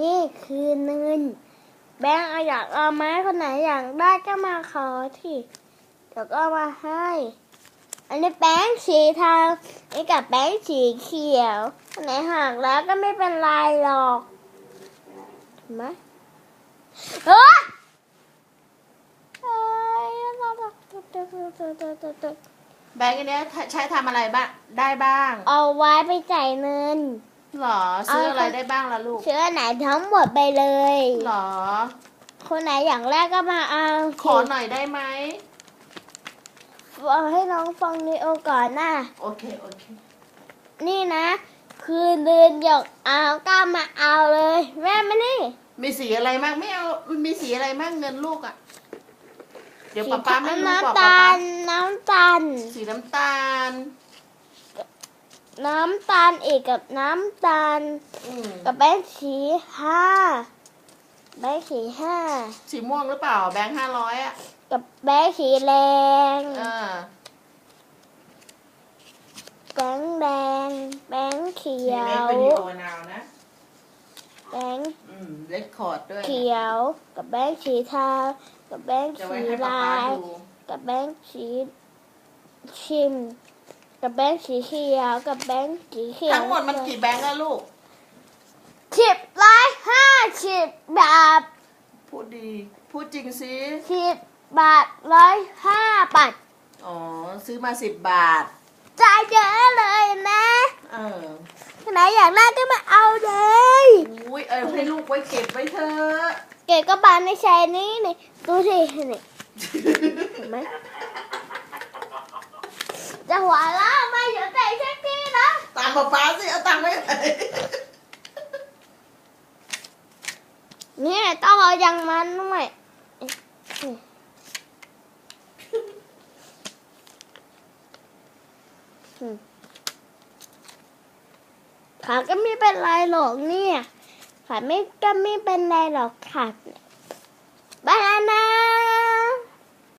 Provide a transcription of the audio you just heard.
นี่คือเงิน แบงค์อยากเอาไหมคนไหนอยากได้ก็มาขอที่เดี๋ยวก็มาให้ อันนี้แป้งสีเทางนี่กับแป้งสีเขียวคนไหนหักแล้วก็ไม่เป็นไรหรอกเห็นไหมเฮ้ยเอ้ยแบงค์อันเนี้ยใช้ทำอะไรบ้างได้บ้าง เอาไว้ไปจ่ายเงิน หรอซื้ออะไรเอาค่ะได้บ้างล่ะลูกเชื่อไหนทั้งหมดไปเลยหรอ คนไหนอย่างแรกก็มาเอาขอหน่อยได้ไหมฟังให้น้องฟังนีโอก่อนนะโอเคโอเค นี่นะ คือเดินหยกเอาก็มาเอาเลย แม่มานี่มีสีอะไรมั่งไม่เอามันมีสีอะไรมั่งเงินลูกอะ เดี๋ยวป๊าป๊าไม่รู้บอกน้ำป๊าตาป๊าลน้ำตาลสีน้ำตาล น้ำตาลอีกกับน้ำตาล อืมกับแบงค์สีห้าแบงค์สีห้าสีม่วงหรือเปล่า แบงค์ห้าร้อยอะกับแบงค์สีแดงเออแบงค์แดงแบงค์เขียเล็กวเป็นดีโอนาวนะ แบงค์อืมเล็กคอร์ดด้วยเขียว กับแบงค์สีเทากับแบงค์จะไว้สีให้ป๊าลาป๊ายดู กับแบงค์สีชิม กับแบงค์สีเขียวกับแบงค์สีเขียวทั้งหมดมันกี่แบงค์แล้วลูกสิบร้อยห้าสิบบาทพูดดีพูดจริงสิสิบบาทร้อยห้าบาทอ๋อซื้อมาสิบบาทจ่ายเยอะเลยนะเออไหนอยากได้ก็มาเอาเลยอุ้ยเออให้ลูกไว้เก็บไว้เถอะเก๋ก็บานในชายนี้นี่ดูสินี่เห็นไหมจะหัวเราะไม่เดี๋ยวเตะเช็คกี้ามป๊าป๊าสิเอาตังค์ไว้ไหนนี่ต้องเอาอย่างมันด้วยขาก็ไม่เป็นไรหรอกเนี่ยขาไม่ก็ไม่เป็นไรหรอกค่ะบานานา